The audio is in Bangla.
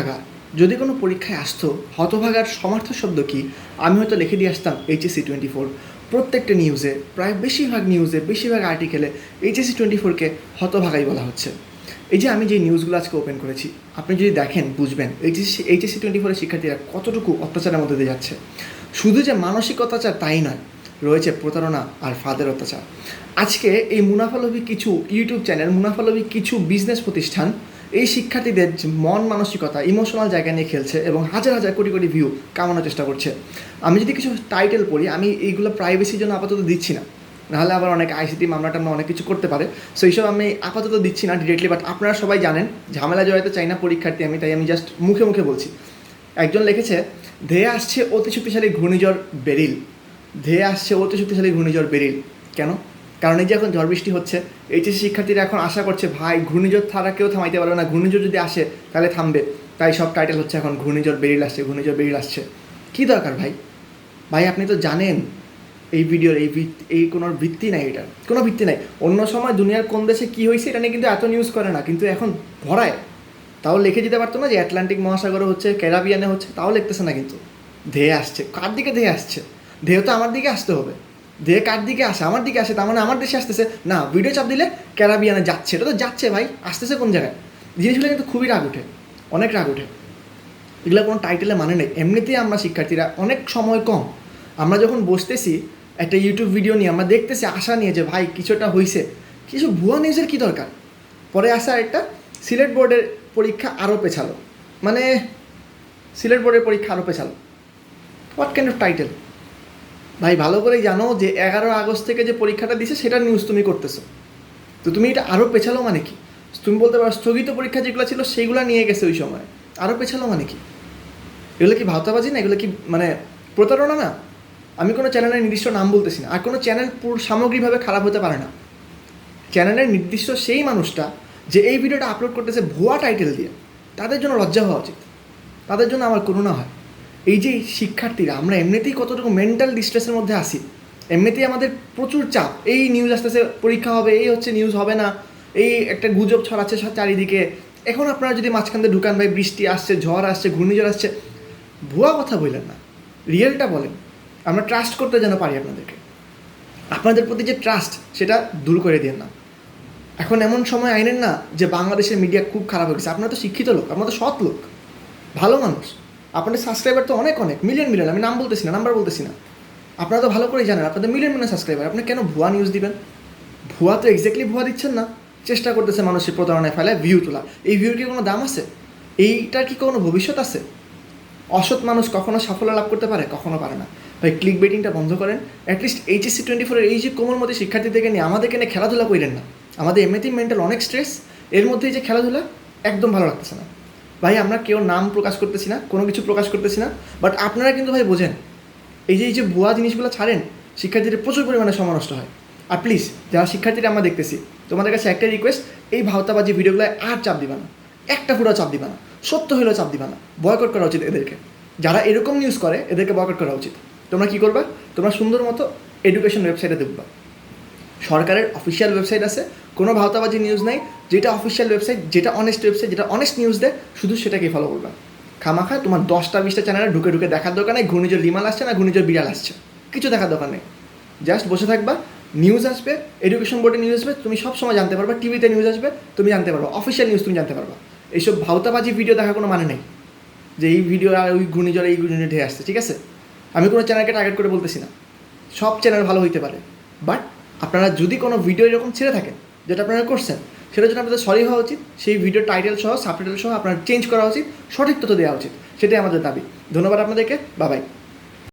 হতভাগা। যদি কোনো পরীক্ষায় আসতো, হতভাগার সমার্থ শব্দ কি, আমি হয়তো লিখে দিয়ে আসতাম এইচএসসি টোয়েন্টি ফোর প্রত্যেকটা নিউজে প্রায় বেশিরভাগ নিউজে বেশিরভাগ আর্টিকেলে এইচএসসি টোয়েন্টি ফোরকে হতভাগাই বলা হচ্ছে। এই যে আমি যে নিউজগুলো আজকে ওপেন করেছি, আপনি যদি দেখেন, বুঝবেন এইচএসসি এইচএসসি টোয়েন্টি ফোরের শিক্ষার্থীরা কতটুকু অত্যাচারের মধ্যে দিয়ে যাচ্ছে। শুধু যে মানসিক অত্যাচার তাই নয়, রয়েছে প্রতারণা আর ফাদের অত্যাচার। আজকে এই মুনাফালবী কিছু ইউটিউব চ্যানেল মুনাফালবী কিছু বিজনেস প্রতিষ্ঠান এই শিক্ষার্থীদের মন মানসিকতা ইমোশনাল জায়গা নিয়ে খেলছে এবং হাজার হাজার কোটি কোটি ভিউ কামানোর চেষ্টা করছে। আমি যদি কিছু টাইটেল পড়ি, আমি এইগুলো প্রাইভেসির জন্য আপাতত দিচ্ছি না। নাহলে আবার অনেক আইসিটি মামলা টামলা অনেক কিছু করতে পারে। সো এইসব আমি আপাতত দিচ্ছি না ডিরেক্টলি বাট আপনারা সবাই জানেন, ঝামেলা জড়াতে চাই না পরীক্ষার্থী আমি, তাই আমি জাস্ট মুখে মুখে বলছি। একজন লিখেছে, ধেয়ে আসছে অতি শক্তিশালী ঘূর্ণিঝড় বেরিল। ধেয়ে আসছে অতি শক্তিশালী ঘূর্ণিঝড় বেরিল। কেন? কারণ এই যে এখন ঝড় বৃষ্টি হচ্ছে, এইচএসসি শিক্ষার্থীরা এখন আশা করছে, ভাই, ঘূর্ণিঝড় ছাড়া কেউ থামাইতে পারবে না। ঘূর্ণিঝড় যদি আসে, তাহলে থামবে। তাই সব টাইটেল হচ্ছে এখন, ঘূর্ণিঝড় বেরিয়ে আসছে, ঘূর্ণিঝড় বেরিয়ে আসছে। কী দরকার ভাই? ভাই, আপনি তো জানেন, এই ভিডিওর এই এই কোনো ভিত্তি নাই এটার। কোনো ভিত্তি নাই। অন্য সময় দুনিয়ার কোন দেশে কী হয়েছে, এটা নিয়ে কিন্তু এত নিউজ করে না। কিন্তু এখন ভরায়। তাও লিখে দিতে পারতো না যে অ্যাটলান্টিক মহাসাগরে হচ্ছে ক্যারাবিয়ানে হচ্ছে, তাও লিখতেছে না কিন্তু। ধেয়ে আসছে। কার দিকে ধেয়ে আসছে? ধেয়ে তো আমার দিকে আসতে হবে। ধেয়ে কার দিকে আসে, আমার দিকে আসে, তার মানে আমার দেশে আসতেছে। না, ভিডিও চাপ দিলে ক্যারাবিয়ানে যাচ্ছে, এটা তো যাচ্ছে ভাই, আসতেছে কোন জায়গায়? জিনিসগুলো কিন্তু খুবই রাগ উঠে, অনেক রাগ উঠে। এগুলো কোনো টাইটেলে মানে নেই। এমনিতেই আমরা শিক্ষার্থীরা অনেক সময় কম। আমরা যখন বসতেছি, একটা ইউটিউব ভিডিও নিয়ে আমরা দেখতেছি, আশা নিয়ে যে ভাই কিছুটা হয়েছে কিছু ভুয়া নিউজের কী দরকার? পরে আসা একটা সিলেট বোর্ডের পরীক্ষা আরও পেছালো। মানে সিলেট বোর্ডের পরীক্ষা আরও পেছালো। হোয়াট কাইন্ড অফ টাইটেল ভাই, ভালো করে জানো যে এগারো আগস্ট থেকে যে পরীক্ষাটা দিছে, সেটা নিউজ তুমি করতেছো। তো তুমি এটা আরও পেছালো মানে কি? তুমি বলতে পারো, স্থগিত পরীক্ষা যেগুলো ছিল, সেগুলো নিয়ে গেছে ওই সময়। আরও পেছালো মানে কি? এগুলো কি ভাওতাবাজি না? এগুলো কি মানে প্রতারণা না? আমি কোনো চ্যানেলের নির্দিষ্ট নাম বলতেছি না। আর কোনো চ্যানেল পুরো সামগ্রিকভাবে খারাপ হতে পারে না। চ্যানেলের নির্দিষ্ট সেই মানুষটা যে এই ভিডিওটা আপলোড করতেছে ভুয়া টাইটেল দিয়ে, তাদের জন্য লজ্জা হওয়া উচিত। তাদের জন্য আমার করুণা হয়। এই যে শিক্ষার্থীরা, আমরা এমনিতেই কতটুকু মেন্টাল ডিস্ট্রেসের মধ্যে আসি এমনিতেই আমাদের প্রচুর চাপ। এই নিউজ আসতেছে, পরীক্ষা হবে, এই হচ্ছে নিউজ হবে না। এই একটা গুজব ছড়াচ্ছে চারিদিকে। এখন আপনারা যদি মাঝখান দিয়ে ঢুকান, ভাই, বৃষ্টি আসছে, ঝড় আসছে, ঘূর্ণিঝড় আসছে, ভুয়া কথা বললেন না। রিয়েলটা বলেন। আমরা ট্রাস্ট করতে যেন পারি আপনাদেরকে। আপনাদের প্রতি যে ট্রাস্ট সেটা দূর করে দিন না। এখন এমন সময় আইনেন না যে বাংলাদেশের মিডিয়া খুব খারাপ হয়ে গেছে। আপনারা তো শিক্ষিত লোক আপনারা তো সৎ লোক। ভালো মানুষ। আপনাদের সাবস্ক্রাইবার তো অনেক অনেক মিলিয়ন মিলিয়ন আমি নাম বলতেছি না নাম্বার বলতেছি না। আপনারা তো ভালো করেই জানেন, আপনাদের মিলিয়ন মিলিয়ন সাবস্ক্রাইবার আপনি কেন ভুয়া নিউজ দিবেন? ভুয়া তো এক্স্যাক্টলি ভুয়া দিচ্ছেন না। চেষ্টা করতেছে মানুষের প্রতারণায় ফেলে ভিউ তোলা। এই ভিউর কি কোনো দাম আছে? এইটার কি কোনো ভবিষ্যৎ আছে? অসৎ মানুষ কখনো সাফল্য লাভ করতে পারে, কখনো পারে না। ভাই ক্লিক বেটিংটা বন্ধ করেন। অ্যাটলিস্ট এইচএসসি টোয়েন্টি ফোরের এই যে মধ্যে শিক্ষার্থীদেরকে নিয়ে আমাদেরকে নিয়ে খেলাধুলা করেন না। আমাদের এমনিতেই মেন্টাল অনেক স্ট্রেস এর মধ্যে এই যে খেলাধুলা একদম ভালো লাগতেছে না। ভাই, আমরা কেউ নাম প্রকাশ করতেছি না, কোনো কিছু প্রকাশ করতেছি না বাট আপনারা কিন্তু ভাই বোঝেন, এই যে এই যে ভুয়া জিনিসগুলো ছাড়েন, শিক্ষার্থীদের প্রচুর পরিমাণে সময় নষ্ট হয়। আর প্লিজ যারা শিক্ষার্থীরা আমরা দেখতেছি, তোমাদের কাছে একটা রিকোয়েস্ট এই ভাওতাবাজি ভিডিওগুলো আর চাপ দিবা না, একটা ফুটা চাপ দিবা না, সত্য হলেও চাপ দিবা না বয়কট করা উচিত এদেরকে। যারা এরকম নিউজ করে, এদেরকে বয়কট করা উচিত। তোমরা কী করবা? তোমরা সুন্দর মতো এডুকেশন ওয়েবসাইটে দেখবা। সরকারের অফিসিয়াল ওয়েবসাইট আছে, কোনো ভাওতাবাজি নিউজ নেই, যেটা অফিসিয়াল ওয়েবসাইট যেটা অনেস্ট ওয়েবসাইট যেটা অনেস্ট নিউজ দেয়, শুধু সেটাকে ফলো করবা। খামাখা, তোমার দশটা, বিশটা চ্যানেলে ঢুকে ঢুকে দেখার দরকার নেই, ঘূর্ণিঝড় রিমাল আসছে না, ঘূর্ণিঝড় বিড়াল আসছে। কিছু দেখার দরকার নেই। জাস্ট বসে থাকবা নিউজ আসবে এডুকেশন বোর্ডে নিউজ আসবে, তুমি সব সময় জানতে পারবা টিভিতে নিউজ আসবে, তুমি জানতে পারবা অফিসিয়াল নিউজ তুমি জানতে পারবা। এইসব ভাওতাবাজি ভিডিও দেখার কোনো মানে নেই। যে এই ভিডিও আর ওই ঘূর্ণিঝড়, এই ঘূর্ণিঝড় ঢেয়ে আসছে, ঠিক আছে? আমি কোনো চ্যানেলকে টার্গেট করে বলতেছি না। সব চ্যানেল ভালো হইতে পারে বাট আপনারা যদি কোনো ভিডিও এরকম ছেড়ে থাকেন, যেটা আপনারা করছেন, সেটার জন্য আপনাদের সরি হওয়া উচিত, সেই ভিডিও টাইটেল সহ সাবটাইটেল সহ আপনার চেঞ্জ করা উচিত, সঠিক তথ্য দেওয়া উচিত, সেটাই আমাদের দাবি। ধন্যবাদ আপনাদেরকে বাবাই